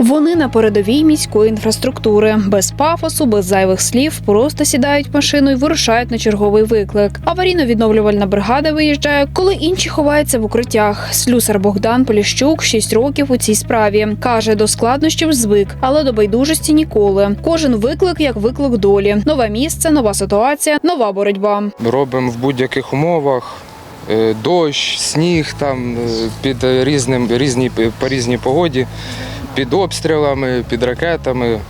Вони на передовій міської інфраструктури без пафосу, без зайвих слів, просто сідають в машину і вирушають на черговий виклик. Аварійно-відновлювальна бригада виїжджає, коли інші ховаються в укриттях. Слюсар Богдан Поліщук 6 років у цій справі каже, до складнощів звик, але до байдужості ніколи. Кожен виклик як виклик долі. Нове місце, нова ситуація, нова боротьба. Робимо в будь-яких умовах. Е, Дощ, сніг там е, під різним різні по різній погоді, під обстрілами, під ракетами.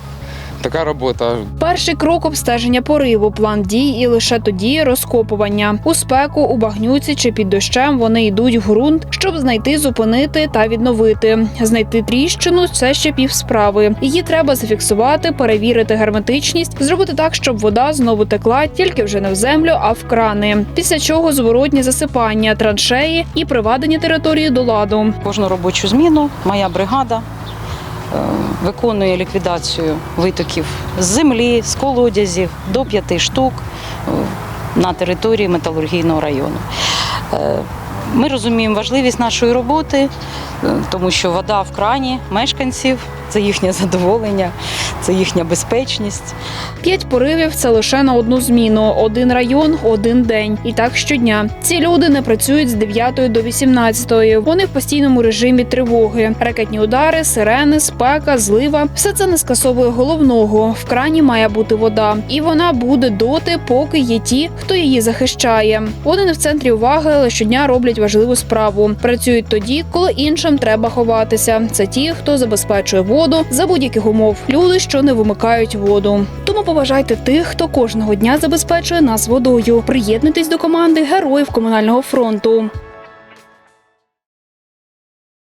Така робота. Перший крок обстеження пориву, план дій і лише тоді розкопування. У спеку, у багнюці чи під дощем вони йдуть в ґрунт, щоб знайти, зупинити та відновити. Знайти тріщину це ще пів справи. Її треба зафіксувати, перевірити герметичність, зробити так, щоб вода знову текла тільки вже не в землю, а в крани. Після чого зворотні засипання, траншеї і приведення території до ладу. Кожну робочу зміну моя бригада виконує ліквідацію витоків з землі, з колодязів до п'яти штук е, на території металургійного району. Е, Ми розуміємо важливість нашої роботи, е, тому що вода в крані мешканців це їхнє задоволення, це їхня безпечність. П'ять поривів це лише на одну зміну, один район, один день. І так щодня. Ці люди не працюють з 9 до 18. Вони в постійному режимі тривоги. Ракетні удари, сирени, спека, злива. Все це не скасовує головного. В крані має бути вода, і вона буде доти, поки є ті, хто її захищає. Вони не в центрі уваги, але щодня роблять важливу справу. Працюють тоді, коли іншим треба ховатися. Це ті, хто забезпечує воду за будь-яких умов. Люди, що не вимикають воду. Тому поважайте тих, хто кожного дня забезпечує нас водою. Приєднуйтесь до команди героїв комунального фронту.